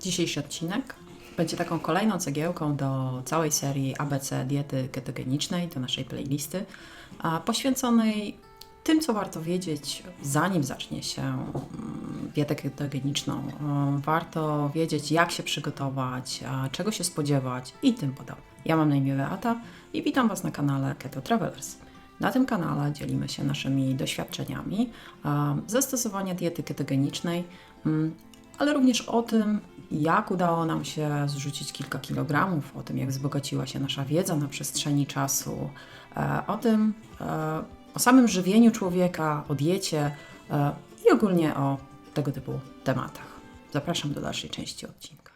Dzisiejszy odcinek będzie taką kolejną cegiełką do całej serii ABC diety ketogenicznej, do naszej playlisty, poświęconej tym, co warto wiedzieć, zanim zacznie się mm, dietę ketogeniczną. Warto wiedzieć, jak się przygotować, czego się spodziewać i tym podobne. Ja mam na imię Beata i witam Was na kanale Keto Travelers. Na tym kanale dzielimy się naszymi doświadczeniami ze stosowania diety ketogenicznej, mm, ale również o tym, jak udało nam się zrzucić kilka kilogramów, o tym, jak wzbogaciła się nasza wiedza na przestrzeni czasu, e, o tym, e, o samym żywieniu człowieka, o diecie e, i ogólnie o tego typu tematach. Zapraszam do dalszej części odcinka.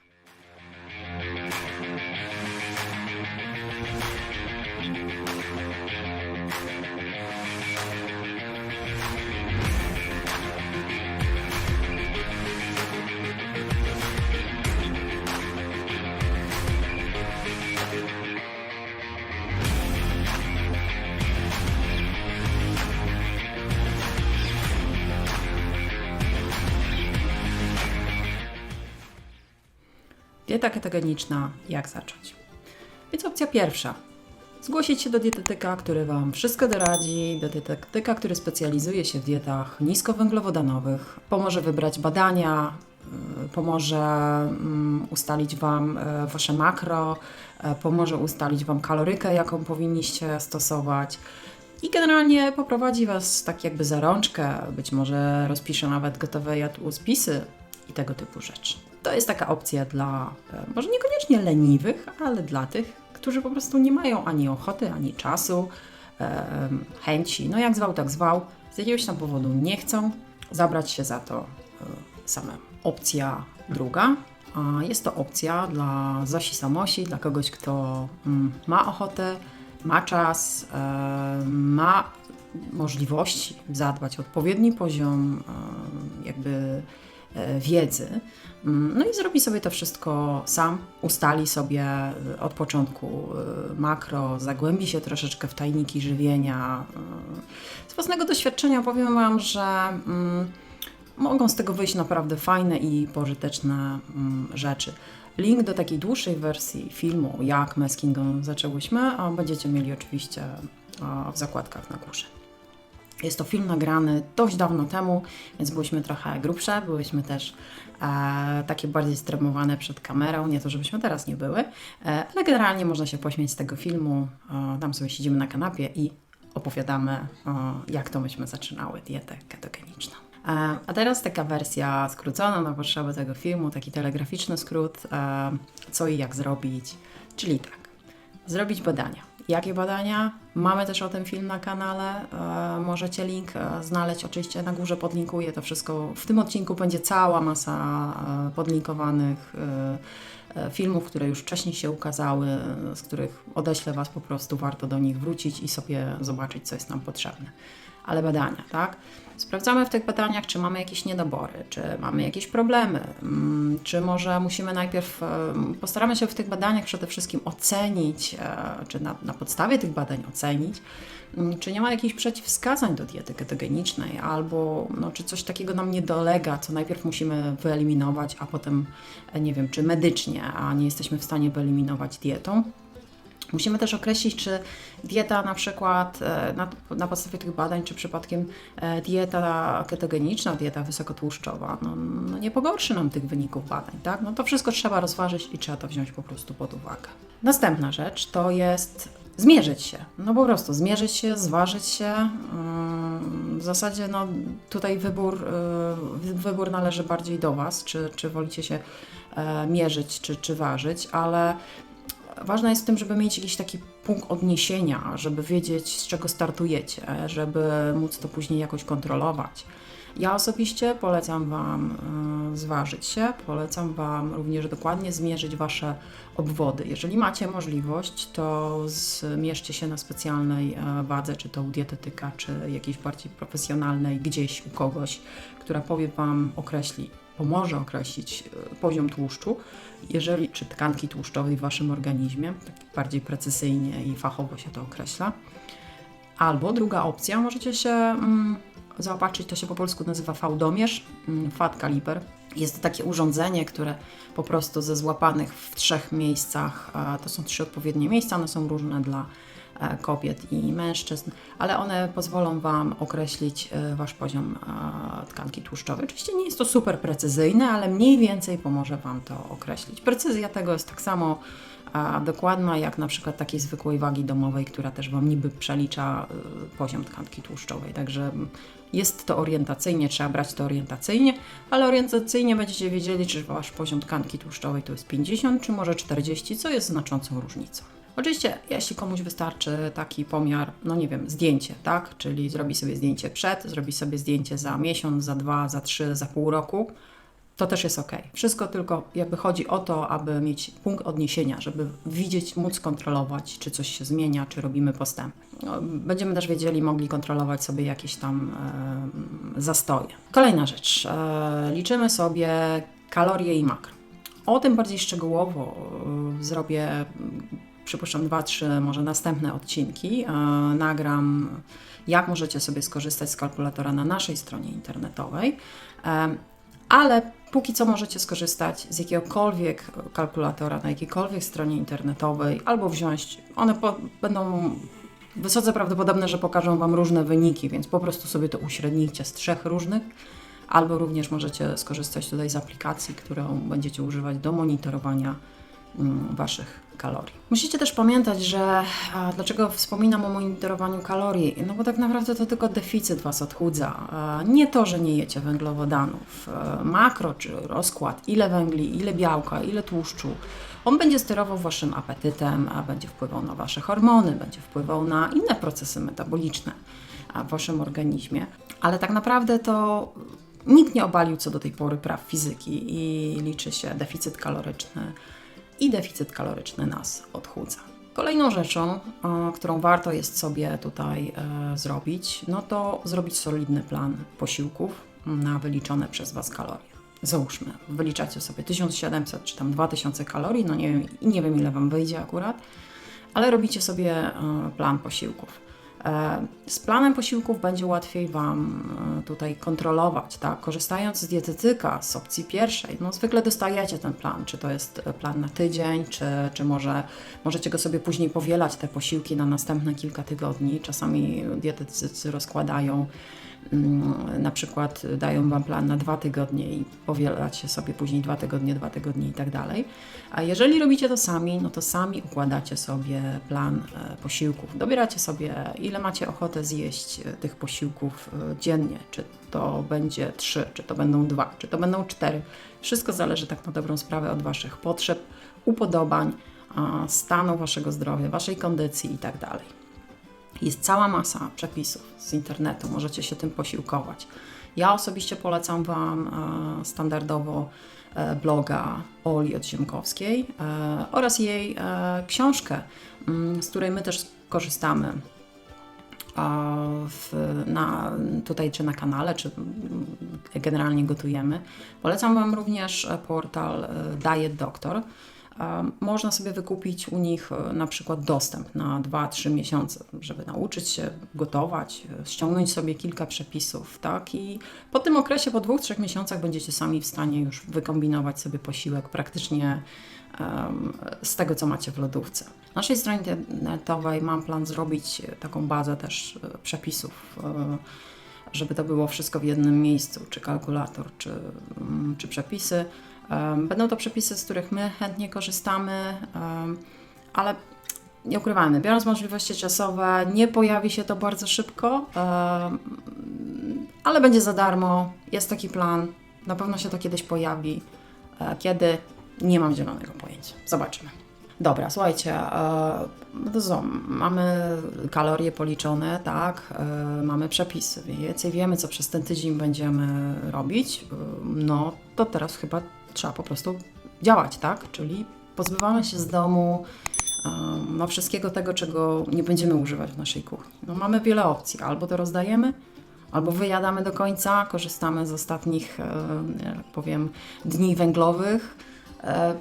Dieta ketogeniczna, jak zacząć? Więc opcja pierwsza. Zgłosić się do dietetyka, który Wam wszystko doradzi, do dietetyka, który specjalizuje się w dietach niskowęglowodanowych, pomoże wybrać badania, y, pomoże mm, ustalić Wam e, Wasze makro, e, pomoże ustalić Wam kalorykę, jaką powinniście stosować i generalnie poprowadzi Was tak jakby za rączkę, być może rozpisze nawet gotowe jadłospisy i tego typu rzeczy. To jest taka opcja dla, e, może niekoniecznie leniwych, ale dla tych, którzy po prostu nie mają ani ochoty, ani czasu, e, chęci, no jak zwał, tak zwał, z jakiegoś tam powodu nie chcą zabrać się za to e, samemu. Opcja druga. Jest to opcja dla Zosi Samosi, dla kogoś, kto mm, ma ochotę, ma czas, ma możliwości zadbać odpowiedni poziom jakby wiedzy. Mm, No i zrobi sobie to wszystko sam, ustali sobie e, od początku e, makro, zagłębi się troszeczkę w tajniki żywienia. E, Z własnego doświadczenia powiem Wam, że mm, mogą z tego wyjść naprawdę fajne i pożyteczne mm, rzeczy. Link do takiej dłuższej wersji filmu, jak my z Kingą zaczęłyśmy, będziecie mieli oczywiście w zakładkach na górze. Jest to film nagrany dość dawno temu, więc byłyśmy trochę grubsze, byłyśmy też e, takie bardziej stremowane przed kamerą. Nie to, żebyśmy teraz nie były, e, ale generalnie można się pośmiać z tego filmu. E, tam sobie siedzimy na kanapie i opowiadamy, e, jak to myśmy zaczynały dietę ketogeniczną. E, A teraz taka wersja skrócona na potrzeby tego filmu, taki telegraficzny skrót, e, co i jak zrobić. Czyli tak, zrobić badania. Jakie badania? Mamy też o tym film na kanale. E, możecie link e, znaleźć oczywiście na górze, podlinkuję to wszystko. W tym odcinku będzie cała masa e, podlinkowanych filmów, które już wcześniej się ukazały, z których odeślę Was po prostu. Warto do nich wrócić i sobie zobaczyć, co jest nam potrzebne. Ale badania, tak? Sprawdzamy w tych badaniach, czy mamy jakieś niedobory, czy mamy jakieś problemy, mm, czy może musimy najpierw, postaramy się w tych badaniach przede wszystkim ocenić, e, czy na, na podstawie tych badań ocenić, mm, czy nie ma jakichś przeciwwskazań do diety ketogenicznej, albo no, czy coś takiego nam nie dolega, co najpierw musimy wyeliminować, a potem, e, nie wiem, czy medycznie, a nie jesteśmy w stanie wyeliminować dietą. Musimy też określić, czy dieta na przykład e, na, na podstawie tych badań, czy przypadkiem e, dieta ketogeniczna, dieta wysokotłuszczowa, no, no nie pogorszy nam tych wyników badań, tak? No to wszystko trzeba rozważyć i trzeba to wziąć po prostu pod uwagę. Następna rzecz to jest zmierzyć się. No po prostu zmierzyć się, zważyć się. Ym, W zasadzie no, tutaj wybór, y, wybór należy bardziej do Was, czy, czy wolicie się e, mierzyć, czy, czy ważyć, ale Ważne jest w tym, żeby mieć jakiś taki punkt odniesienia, żeby wiedzieć, z czego startujecie, żeby móc to później jakoś kontrolować. Ja osobiście polecam Wam y, zważyć się, polecam Wam również dokładnie zmierzyć Wasze obwody. Jeżeli macie możliwość, to zmierzcie się na specjalnej e, wadze, czy to u dietetyka, czy jakiejś bardziej profesjonalnej, gdzieś u kogoś, która powie Wam, określi, pomoże określić e, poziom tłuszczu, jeżeli, czy tkanki tłuszczowej w Waszym organizmie, tak bardziej precyzyjnie i fachowo się to określa. Albo druga opcja, możecie się mm, zaopatrzyć, to się po polsku nazywa fałdomierz, mm, fat caliper. Jest to takie urządzenie, które po prostu ze złapanych w trzech miejscach, to są trzy odpowiednie miejsca, one są różne dla kobiet i mężczyzn, ale one pozwolą Wam określić e, Wasz poziom e, tkanki tłuszczowej. Oczywiście nie jest to super precyzyjne, ale mniej więcej pomoże Wam to określić. Precyzja tego jest tak samo dokładna jak na przykład takiej zwykłej wagi domowej, która też Wam niby przelicza poziom tkanki tłuszczowej. Także jest to orientacyjnie, trzeba brać to orientacyjnie, ale orientacyjnie będziecie wiedzieli, czy Wasz poziom tkanki tłuszczowej to jest 50, czy może 40, co jest znaczącą różnicą. Oczywiście, jeśli komuś wystarczy taki pomiar, no nie wiem, zdjęcie, tak? Czyli zrobi sobie zdjęcie przed, zrobi sobie zdjęcie za miesiąc, za dwa, za trzy, za pół roku, to też jest ok. Wszystko tylko jakby chodzi o to, aby mieć punkt odniesienia, żeby widzieć, móc kontrolować, czy coś się zmienia, czy robimy postęp. No, Będziemy też wiedzieli, mogli kontrolować sobie jakieś tam e, zastoje. Kolejna rzecz. E, liczymy sobie kalorie i makro. O tym bardziej szczegółowo e, zrobię, przypuszczam, dwa, trzy, może następne odcinki. E, nagram, jak możecie sobie skorzystać z kalkulatora na naszej stronie internetowej. E, ale póki co możecie skorzystać z jakiegokolwiek kalkulatora na jakiejkolwiek stronie internetowej albo wziąć, one po, będą wysoce prawdopodobne, że pokażą Wam różne wyniki, więc po prostu sobie to uśrednijcie z trzech różnych, albo również możecie skorzystać tutaj z aplikacji, którą będziecie używać do monitorowania Waszych kalorii. Musicie też pamiętać, że a, dlaczego wspominam o monitorowaniu kalorii? No bo tak naprawdę to tylko deficyt Was odchudza. A, nie to, że nie jecie węglowodanów. E, makro czy rozkład, ile węgli, ile białka, ile tłuszczu. On będzie sterował Waszym apetytem, a będzie wpływał na Wasze hormony, będzie wpływał na inne procesy metaboliczne a, w Waszym organizmie. Ale tak naprawdę to nikt nie obalił co do tej pory praw fizyki i liczy się deficyt kaloryczny i deficyt kaloryczny nas odchudza. Kolejną rzeczą, e, którą warto jest sobie tutaj e, zrobić, no to zrobić solidny plan posiłków na wyliczone przez Was kalorie. Załóżmy, wyliczacie sobie 1700 czy tam 2000 kalorii, no nie wiem, nie wiem ile Wam wyjdzie akurat, ale robicie sobie e, plan posiłków. E, Z planem posiłków będzie łatwiej Wam e, tutaj kontrolować, tak? Korzystając z dietetyka, z opcji pierwszej, no zwykle dostajecie ten plan, czy to jest e, plan na tydzień, czy, czy może możecie go sobie później powielać, te posiłki na następne kilka tygodni. Czasami dietetycy rozkładają na przykład dają Wam plan na dwa tygodnie i powielacie sobie później dwa tygodnie, dwa tygodnie i tak dalej. A jeżeli robicie to sami, no to sami układacie sobie plan e, posiłków. Dobieracie sobie, ile macie ochotę zjeść e, tych posiłków e, dziennie. Czy to będzie trzy, czy to będą dwa, czy to będą cztery. Wszystko zależy tak na dobrą sprawę od Waszych potrzeb, upodobań, stanu Waszego zdrowia, Waszej kondycji i tak dalej. Jest cała masa przepisów z internetu, możecie się tym posiłkować. Ja osobiście polecam Wam e, standardowo e, bloga Oli Odziemkowskiej e, oraz jej książkę, mm, z której my też korzystamy w, na, tutaj czy na kanale, czy mm, generalnie gotujemy. Polecam Wam również portal Diet Doctor. Można sobie wykupić u nich e, na przykład dostęp na 2-3 miesiące, żeby nauczyć się gotować, e, ściągnąć sobie kilka przepisów, tak? I po tym okresie, po 2-3 miesiącach będziecie sami w stanie już wykombinować sobie posiłek praktycznie z tego, co macie w lodówce. Na naszej stronie internetowej mam plan zrobić e, taką bazę też przepisów, żeby to było wszystko w jednym miejscu, czy kalkulator, czy, mm, czy przepisy. Będą to przepisy, z których my chętnie korzystamy, ale nie ukrywamy, biorąc możliwości czasowe, nie pojawi się to bardzo szybko, ale będzie za darmo. Jest taki plan, na pewno się to kiedyś pojawi. E, Kiedy? Nie mam zielonego pojęcia. Zobaczymy. Dobra, słuchajcie, e, no to mamy kalorie policzone, tak, e, mamy przepisy, więcej wiemy, co przez ten tydzień będziemy robić, no to teraz chyba trzeba po prostu działać, tak, czyli pozbywamy się z domu no, wszystkiego tego, czego nie będziemy używać w naszej kuchni. No, mamy wiele opcji, albo to rozdajemy, albo wyjadamy do końca, korzystamy z ostatnich, e, jak powiem, dni węglowych. E,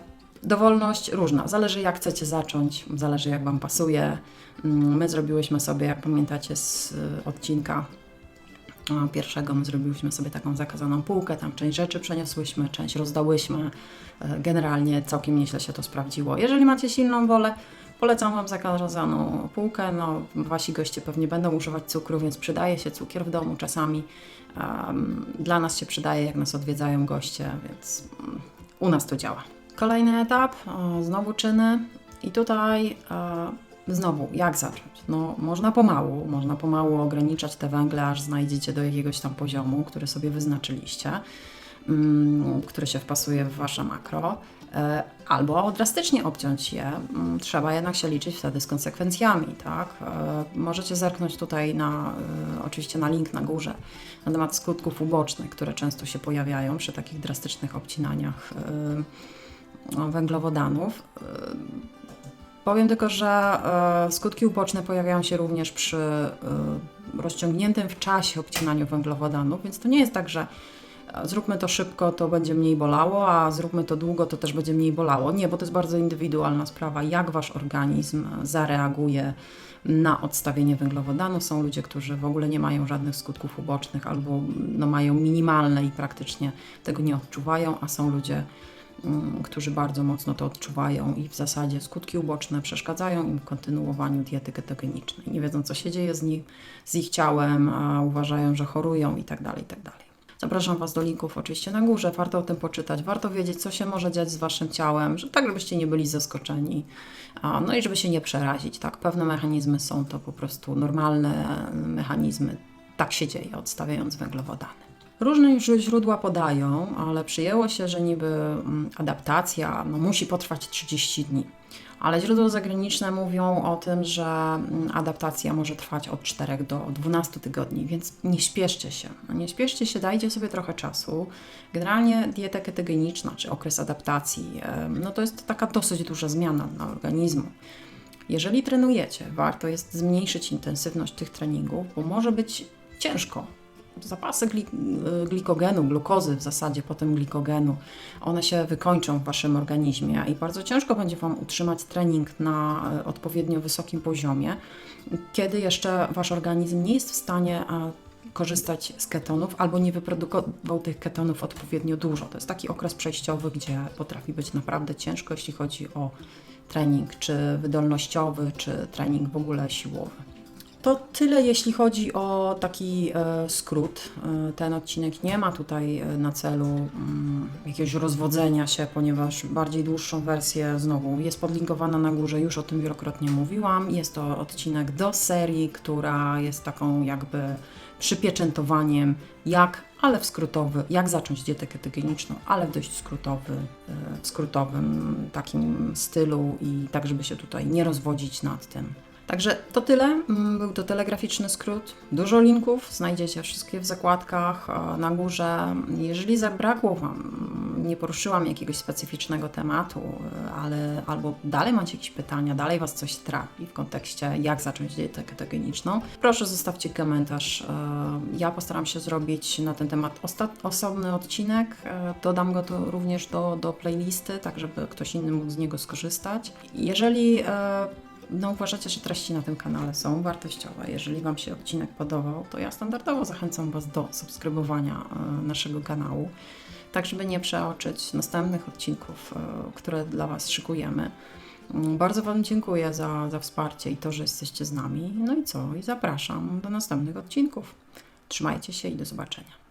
Dowolność różna, zależy jak chcecie zacząć, zależy jak Wam pasuje. Mm, My zrobiłyśmy sobie, jak pamiętacie z e, odcinka pierwszego my zrobiłyśmy sobie taką zakazaną półkę, tam część rzeczy przeniosłyśmy, część rozdałyśmy. E, Generalnie całkiem nieźle się to sprawdziło. Jeżeli macie silną wolę, polecam Wam zakazaną półkę. No, wasi goście pewnie będą używać cukru, więc przydaje się cukier w domu czasami. Dla nas się przydaje, jak nas odwiedzają goście, więc mm, u nas to działa. Kolejny etap, o, znowu czyny. I tutaj e, znowu, jak zacząć? No, można pomału, można pomału ograniczać te węgle, aż znajdziecie do jakiegoś tam poziomu, który sobie wyznaczyliście, mm, który się wpasuje w wasze makro. E, Albo drastycznie obciąć je. Mm, Trzeba jednak się liczyć wtedy z konsekwencjami, tak? E, Możecie zerknąć tutaj na, e, oczywiście na link na górze, na temat skutków ubocznych, które często się pojawiają przy takich drastycznych obcinaniach no, węglowodanów. Powiem tylko, że e, skutki uboczne pojawiają się również przy e, rozciągniętym w czasie obcinaniu węglowodanów, więc to nie jest tak, że e, zróbmy to szybko, to będzie mniej bolało, a zróbmy to długo, to też będzie mniej bolało. Nie, bo to jest bardzo indywidualna sprawa, jak wasz organizm zareaguje na odstawienie węglowodanu. Są ludzie, którzy w ogóle nie mają żadnych skutków ubocznych albo no, mają minimalne i praktycznie tego nie odczuwają, a są ludzie, którzy bardzo mocno to odczuwają i w zasadzie skutki uboczne przeszkadzają im w kontynuowaniu diety ketogenicznej. Nie wiedzą, co się dzieje z, nich, z ich ciałem, a uważają, że chorują i tak dalej, i tak. Zapraszam Was do linków oczywiście na górze, warto o tym poczytać, warto wiedzieć, co się może dziać z Waszym ciałem, że tak, żebyście nie byli zaskoczeni, no i żeby się nie przerazić, tak, pewne mechanizmy są to po prostu normalne mechanizmy, tak się dzieje, odstawiając węglowodany. Różne już źródła podają, ale przyjęło się, że niby mm, adaptacja no, musi potrwać 30 dni. Ale źródła zagraniczne mówią o tym, że mm, adaptacja może trwać od 4 do 12 tygodni, więc nie śpieszcie się. No, Nie śpieszcie się, dajcie sobie trochę czasu. Generalnie dieta ketogeniczna czy okres adaptacji, no to jest taka dosyć duża zmiana dla organizmu. Jeżeli trenujecie, warto jest zmniejszyć intensywność tych treningów, bo może być ciężko. Zapasy gli- glikogenu, glukozy w zasadzie, potem glikogenu, one się wykończą w Waszym organizmie i bardzo ciężko będzie Wam utrzymać trening na y, odpowiednio wysokim poziomie, kiedy jeszcze Wasz organizm nie jest w stanie a, korzystać z ketonów albo nie wyprodukował tych ketonów odpowiednio dużo. To jest taki okres przejściowy, gdzie potrafi być naprawdę ciężko, jeśli chodzi o trening, czy wydolnościowy, czy trening w ogóle siłowy. To tyle, jeśli chodzi o taki e, skrót. E, ten odcinek nie ma tutaj e, na celu mm, jakiegoś rozwodzenia się, ponieważ bardziej dłuższą wersję znowu jest podlinkowana na górze, już o tym wielokrotnie mówiłam. Jest to odcinek do serii, która jest taką jakby przypieczętowaniem, jak, ale w skrótowy, jak zacząć dietę ketogeniczną, ale w dość skrótowy, w skrótowym takim stylu i tak, żeby się tutaj nie rozwodzić nad tym. Także to tyle. Mm, Był to telegraficzny skrót. Dużo linków, znajdziecie wszystkie w zakładkach e, na górze. Jeżeli zabrakło Wam, mm, nie poruszyłam jakiegoś specyficznego tematu, e, ale albo dalej macie jakieś pytania, dalej Was coś trapi w kontekście jak zacząć dietę ketogeniczną, proszę zostawcie komentarz. E, Ja postaram się zrobić na ten temat osobny odcinek. Dodam go tu również do, do playlisty, tak żeby ktoś inny mógł z niego skorzystać. Jeżeli no, uważacie, że treści na tym kanale są wartościowe. Jeżeli Wam się odcinek podobał, to ja standardowo zachęcam Was do subskrybowania e, naszego kanału, tak żeby nie przeoczyć następnych odcinków, e, które dla Was szykujemy. Mm, Bardzo Wam dziękuję za, za wsparcie i to, że jesteście z nami. No i co? I zapraszam do następnych odcinków. Trzymajcie się i do zobaczenia.